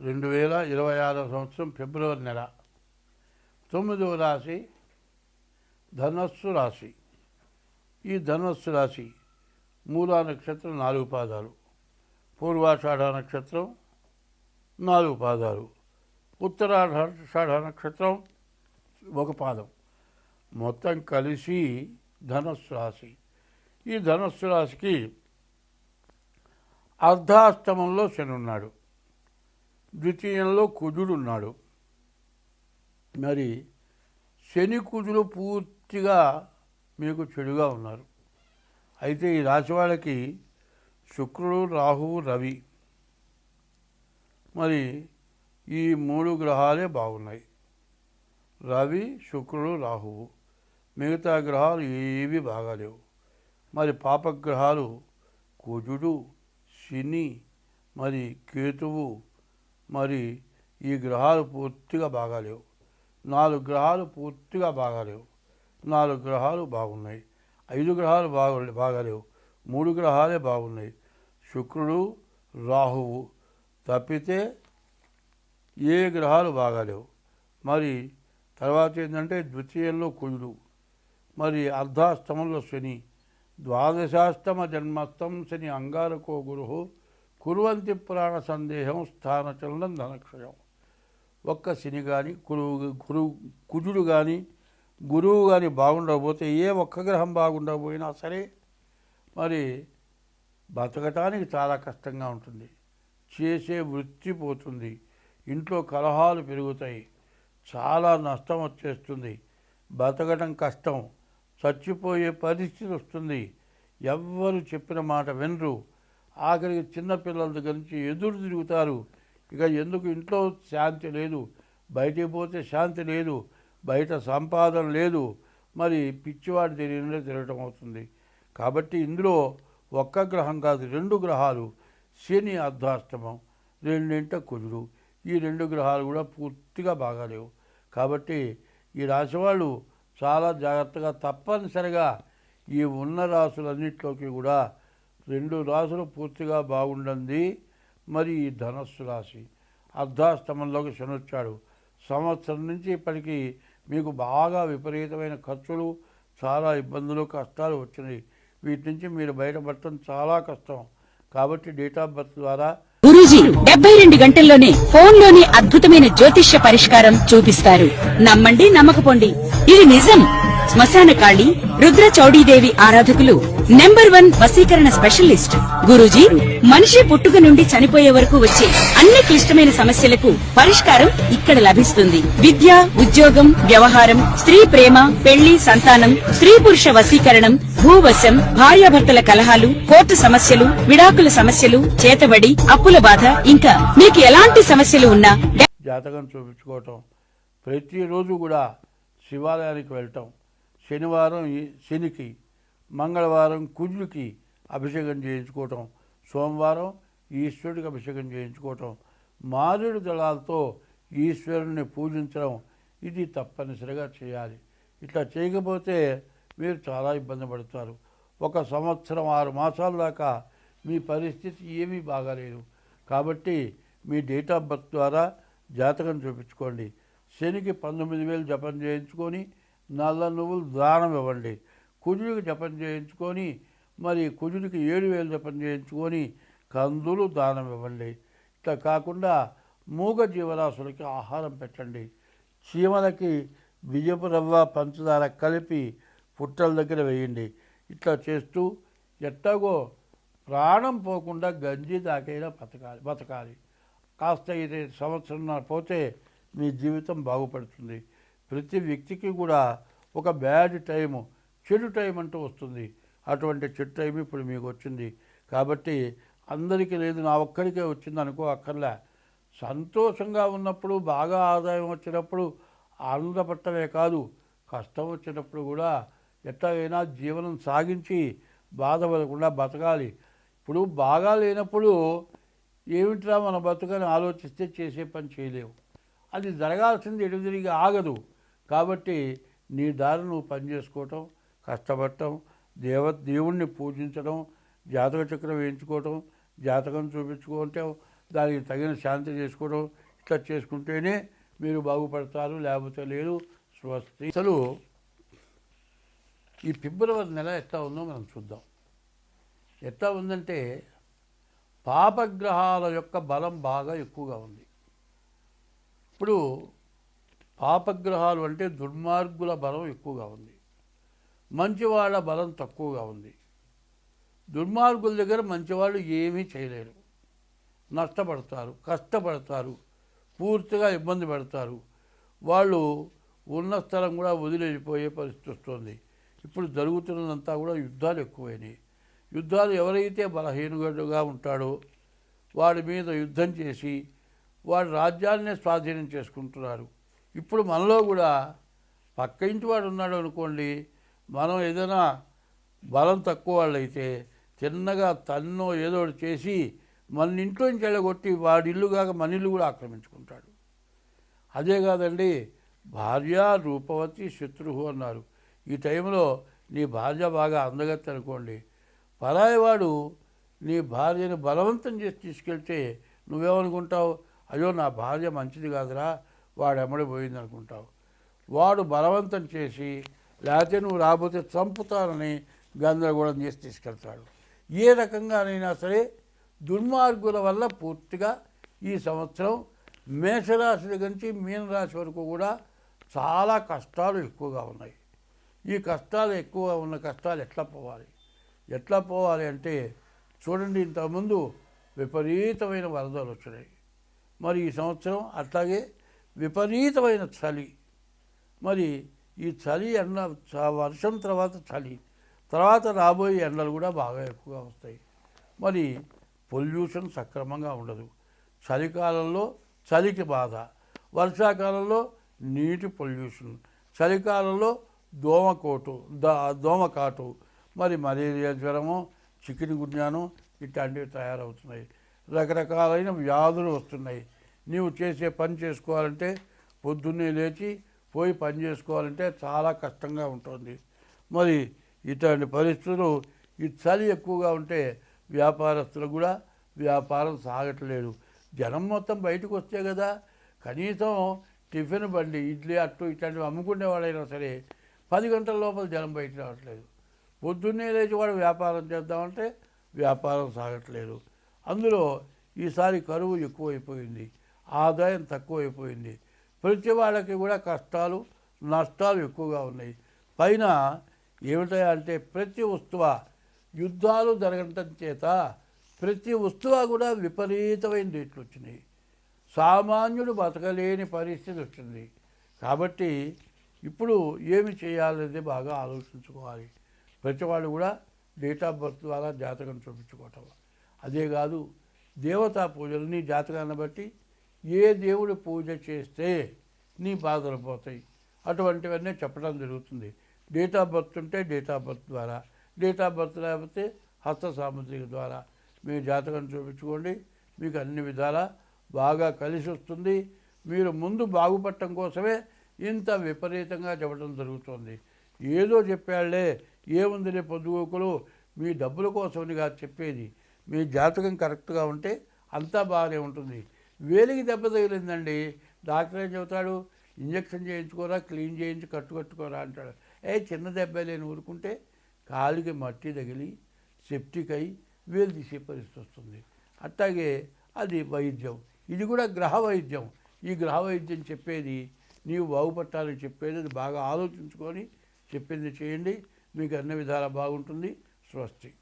రెండు వేల ఇరవై ఆరో సంవత్సరం ఫిబ్రవరి నెల. తొమ్మిదవ రాశి ధనస్సు రాశి. ఈ ధనస్సు రాశి మూలా నక్షత్రం నాలుగు పాదాలు. పూర్వాషాఢ నక్షత్రం నాలుగు పాదాలు. ఉత్తరాషాఢ నక్షత్రం ఒక పాదం. మొత్తం కలిసి ధనస్సు రాశి. ఈ ధనస్సు రాశికి అర్ధాష్టమంలో శని ఉన్నాడు. ద్వితీయంలో కుజుడు ఉన్నాడు. మరి శని కుజులు పూర్తిగా మీకు చెడుగా ఉన్నారు. అయితే ఈ రాశి వాళ్ళకి శుక్రుడు రాహువు రవి. మరి ఈ మూడు గ్రహాలే బాగున్నాయి. రవి శుక్రుడు రాహువు. మిగతా గ్రహాలు ఏవి బాగాలేవు. మరి పాపగ్రహాలు కుజుడు శని మరి కేతువు మరి ఈ గ్రహాలు పూర్తిగా బాగాలేవు. నాలుగు గ్రహాలు పూర్తిగా బాగాలేవు. నాలుగు గ్రహాలు బాగున్నాయి. ఐదు గ్రహాలు బాగా బాగాలేవు. మూడు గ్రహాలే బాగున్నాయి. శుక్రుడు రాహువు తప్పితే ఏ గ్రహాలు బాగాలేవు. మరి తర్వాత ఏంటంటే ద్వితీయంలో కుజుడు మరి అర్ధాష్టమంలో శని ద్వాదశాష్టమ జన్మస్థం శని అంగారకో గురు కురువంతి పురాణ సందేహం స్థానచలనం ధనక్షయం. ఒక్క శని కానీ కురువు గురువు కుజుడు కానీ గురువు కానీ బాగుండకపోతే ఏ ఒక్క గ్రహం బాగుండకపోయినా సరే మరి బతకటానికి చాలా కష్టంగా ఉంటుంది. చేసే వృత్తి పోతుంది. ఇంట్లో కలహాలు పెరుగుతాయి. చాలా నష్టం వచ్చేస్తుంది. బతకడం కష్టం. చచ్చిపోయే పరిస్థితి వస్తుంది. ఎవ్వరు చెప్పిన మాట వినరు. ఆఖరికి చిన్నపిల్లల దగ్గర నుంచి ఎదురు తిరుగుతారు. ఇక ఎందుకు ఇంట్లో శాంతి లేదు? బయటికి పోతే శాంతి లేదు. బయట సంపాదన లేదు. మరి పిచ్చివాడి తెలియనే తిరగటం అవుతుంది. కాబట్టి ఇందులో ఒక్క గ్రహం కాదు రెండు గ్రహాలు. శని అర్ధాష్టమం రెండింట కుజుడు. ఈ రెండు గ్రహాలు కూడా పూర్తిగా బాగాలేవు. కాబట్టి ఈ రాశి వాళ్ళు చాలా జాగ్రత్తగా తప్పనిసరిగా ఈ ఉన్న రాసులన్నింటిలోకి కూడా రెండు రాశులు పూర్తిగా బాగుండండి మరి ఈ ధనస్సు రాశి. అర్ధాష్టమంలోకి శనొచ్చాడు సంవత్సరం నుంచి ఇప్పటికీ మీకు బాగా విపరీతమైన ఖర్చులు చాలా ఇబ్బందులు కష్టాలు వచ్చినాయి వీటి నుంచి మీరు బయటపడటం చాలా కష్టం. కాబట్టి డేట్ ఆఫ్ బర్త్ ద్వారా గురూజీ డెబ్బై రెండు గంటల్లోనే ఫోన్లోని అద్భుతమైన జ్యోతిష్య పరిష్కారం చూపిస్తారు. నమ్మండి నమ్మకపోండి. ఇది నిజం. శ్మశానకాళి రుద్ర చౌడీదేవి ఆరాధకులు నెంబర్ వన్ వసీకరణ స్పెషలిస్ట్. గురూజీ మనిషి పుట్టుక నుండి చనిపోయే వరకు వచ్చే అన్ని క్లిష్టమైన సమస్యలకు పరిష్కారం ఇక్కడ లభిస్తుంది. విద్య ఉద్యోగం వ్యవహారం స్త్రీ ప్రేమ పెళ్ళి సంతానం స్త్రీ పురుష వసీకరణం భూవశం భార్యాభర్తల కలహాలు కోర్టు సమస్యలు విడాకుల సమస్యలు చేతబడి అప్పుల బాధ ఇంకా మీకు ఎలాంటి సమస్యలు ఉన్నా జాతకం చూపించుకోవటం. ప్రతిరోజు కూడా శివాలయానికి వెళ్ళటం. శనివారం ఈ శనికి మంగళవారం కుజుడికి అభిషేకం చేయించుకోవటం సోమవారం ఈశ్వరుడికి అభిషేకం చేయించుకోవటం మారేడు దళాలతో ఈశ్వరుని పూజించడం ఇది తప్పనిసరిగా చేయాలి. ఇట్లా చేయకపోతే మీరు చాలా ఇబ్బంది పడతారు. ఒక సంవత్సరం ఆరు మాసాల దాకా మీ పరిస్థితి ఏమీ బాగాలేదు. కాబట్టి మీ డేట్ ఆఫ్ బర్త్ ద్వారా జాతకం చూపించుకోండి. శనికి పంతొమ్మిది వేలు జపం చేయించుకొని నల్ల నువ్వులు దానం ఇవ్వండి. కుజుడికి జపం చేయించుకొని మరి కుజుడికి ఏడు వేలు జపం చేయించుకొని కందులు దానం ఇవ్వండి. ఇట్లా కాకుండా మూగ జీవరాశులకి ఆహారం పెట్టండి. చీమలకి బియ్యపు రవ్వ పంచదార కలిపి పుట్టల దగ్గర వేయండి. ఇట్లా చేస్తూ ఎట్టాగో ప్రాణం పోకుండా గంజి దాకైనా బతకాలి బతకాలి. కాస్త ఇది సంవత్సరం పోతే మీ జీవితం బాగుపడుతుంది. ప్రతి వ్యక్తికి కూడా ఒక బ్యాడ్ టైము చెడు టైం అంటూ వస్తుంది. అటువంటి చెడు టైం ఇప్పుడు మీకు వచ్చింది. కాబట్టి అందరికీ లేదు నా ఒక్కరికే వచ్చింది అనుకో అక్కర్లే. సంతోషంగా ఉన్నప్పుడు బాగా ఆదాయం వచ్చినప్పుడు ఆనందపట్టమే కాదు కష్టం వచ్చినప్పుడు కూడా ఎట్లాగైనా జీవనం సాగించి బాధపడకుండా బతకాలి. ఇప్పుడు బాగా లేనప్పుడు ఏమిట్రా మన బతుకని ఆలోచిస్తే చేసే పని చేయలేవు. అది జరగాల్సింది ఎటు తిరిగి ఆగదు. కాబట్టి నీ దారి నువ్వు పని చేసుకోవటం కష్టపడటం దేవ దేవుణ్ణి పూజించడం జాతక చక్రం వేయించుకోవటం జాతకం చూపించుకోవటం దానికి తగిన శాంతి చేసుకోవడం ఇట్లా చేసుకుంటేనే మీరు బాగుపడతారు లేకపోతే లేదు. స్వస్తి. అసలు ఈ ఫిబ్రవరి నెల ఎట్లా ఉందో మనం చూద్దాం. ఎట్లా ఉందంటే పాపగ్రహాల యొక్క బలం బాగా ఎక్కువగా ఉంది. ఇప్పుడు పాపగ్రహాలు అంటే దుర్మార్గుల బలం ఎక్కువగా ఉంది. మంచివాళ్ళ బలం తక్కువగా ఉంది. దుర్మార్గుల దగ్గర మంచివాళ్ళు ఏమీ చేయలేరు. నష్టపడతారు కష్టపడతారు పూర్తిగా ఇబ్బంది పడతారు. వాళ్ళు ఉన్న స్థలం కూడా వదిలేసిపోయే పరిస్థితి వస్తుంది. ఇప్పుడు జరుగుతున్నదంతా కూడా యుద్ధాలు ఎక్కువైనాయి. యుద్ధాలు ఎవరైతే బలహీనుగా ఉంటాడో వాడి మీద యుద్ధం చేసి వాడి రాజ్యాన్నే స్వాధీనం చేసుకుంటున్నారు ఇప్పుడు మనలో కూడా పక్క ఇంటి వాడు ఉన్నాడు అనుకోండి మనం ఏదైనా బలం తక్కువ వాళ్ళైతే చిన్నగా తన్నో ఏదో ఒకటి చేసి మన ఇంట్లో నుంచి వెళ్ళగొట్టి వాడి ఇల్లు కాక మన ఇల్లు కూడా ఆక్రమించుకుంటాడు. అదే కాదండి భార్య రూపవతి శత్రువు అన్నారు. ఈ టైంలో నీ భార్య బాగా అందగత్తి అనుకోండి పరాయివాడు నీ భార్యను బలవంతం చేసి తీసుకెళ్తే నువ్వేమనుకుంటావు? అయ్యో నా భార్య మంచిది కాదురా వాడు ఎమ్మడి పోయింది అనుకుంటావు వాడు బలవంతం చేసి లేకపోతే నువ్వు రాబోతే చంపుతానని గందరగోళం చేసి తీసుకెళ్తాడు. ఏ రకంగానైనా సరే దుర్మార్గుల వల్ల పూర్తిగా ఈ సంవత్సరం మేషరాశి దగ్గర నుంచి మీనరాశి వరకు కూడా చాలా కష్టాలు ఎక్కువగా ఉన్నాయి. ఈ కష్టాలు ఎక్కువ ఉన్న కష్టాలు ఎట్లా పోవాలి? ఎట్లా పోవాలి అంటే చూడండి ఇంతకుముందు విపరీతమైన వరదలు వచ్చినాయి. మరి ఈ సంవత్సరం అట్లాగే విపరీతమైన చలి. మరి ఈ చలి ఎండ చ- వర్షం తర్వాత చలి. తర్వాత రాబోయే ఎండలు కూడా బాగా ఎక్కువగా వస్తాయి. మరి పొల్యూషన్ సక్రమంగా ఉండదు. చలికాలంలో చలికి బాధ. వర్షాకాలంలో నీటి పొల్యూషన్. చలికాలంలో దోమకోటు దా దోమకాటు. మరి మలేరియా జ్వరము చికెన్ గున్యాను ఇట్లాంటివి తయారవుతున్నాయి. రకరకాలైన వ్యాధులు వస్తున్నాయి. నీవు చేసే పని చేసుకోవాలంటే పొద్దున్నే లేచి పోయి పని చేసుకోవాలంటే చాలా కష్టంగా ఉంటుంది. మరి ఇటువంటి పరిస్థితులు ఈ చలి ఎక్కువగా ఉంటే వ్యాపారస్తులు కూడా వ్యాపారం సాగట్లేదు జనం మొత్తం బయటకు వస్తే కదా కనీసం టిఫిన్ బండి ఇడ్లీ అట్టు ఇట్లాంటివి అమ్ముకునే వాళ్ళైనా సరే పది గంటల లోపల జనం బయట రావట్లేదు. పొద్దున్నే లేచి వాడు వ్యాపారం చేద్దామంటే వ్యాపారం సాగట్లేదు. అందులో ఈసారి కరువు ఎక్కువైపోయింది. ఆదాయం తక్కువైపోయింది. ప్రతి వాళ్ళకి కూడా కష్టాలు నష్టాలు ఎక్కువగా ఉన్నాయి. పైన ఏమిటా అంటే ప్రతి వస్తువ యుద్ధాలు జరగటం చేత ప్రతి వస్తువ కూడా విపరీతమైన రేట్లు వచ్చినాయి. సామాన్యుడు బతకలేని పరిస్థితి వచ్చింది. కాబట్టి ఇప్పుడు ఏమి చేయాలనేది బాగా ఆలోచించుకోవాలి. ప్రతి వాళ్ళు కూడా డేట్ ఆఫ్ బర్త్ ద్వారా జాతకం చూపించుకోవటం. అదే కాదు దేవతా పూజలని జాతకాన్ని బట్టి ఏ దేవుడు పూజ చేస్తే నీ బాధలు పోతాయి. అటువంటివన్నీ చెప్పడం జరుగుతుంది. డేట్ ఆఫ్ బర్త్ ఉంటే డేట్ ఆఫ్ బర్త్ ద్వారా డేట్ ఆఫ్ బర్త్ లేకపోతే హస్త సాముద్రిక ద్వారా. మీ జాతకం చూపించుకోండి. మీకు అన్ని విధాలా బాగా కలిసి వస్తుంది. మీరు ముందు బాగుపడటం కోసమే ఇంత విపరీతంగా చెప్పడం జరుగుతుంది. ఏదో చెప్పాళ్ళే ఏముందిలే పొద్దుగోకులు మీ డబ్బుల కోసమని కాదు చెప్పేది. మీ జాతకం కరెక్ట్గా ఉంటే అంతా బాగానే ఉంటుంది. వేలికి దెబ్బ తగిలిందండి. డాక్టర్ ఏం చెబుతాడు? ఇంజక్షన్ చేయించుకోరా క్లీన్ చేయించి కట్టు కట్టుకోరా అంటాడు. ఏ చిన్న దెబ్బ లేని ఊరుకుంటే కాలికి మట్టి తగిలి సెప్టిక్ అయి వేలు తీసే పరిస్థితి వస్తుంది. అట్లాగే అది వైద్యం. ఇది కూడా గ్రహ వైద్యం. ఈ గ్రహ వైద్యం చెప్పేది నీవు బాగుపట్టాలని చెప్పేది అది బాగా ఆలోచించుకొని చెప్పింది చేయండి. మీకు అన్ని విధాలా బాగుంటుంది. స్వస్తి.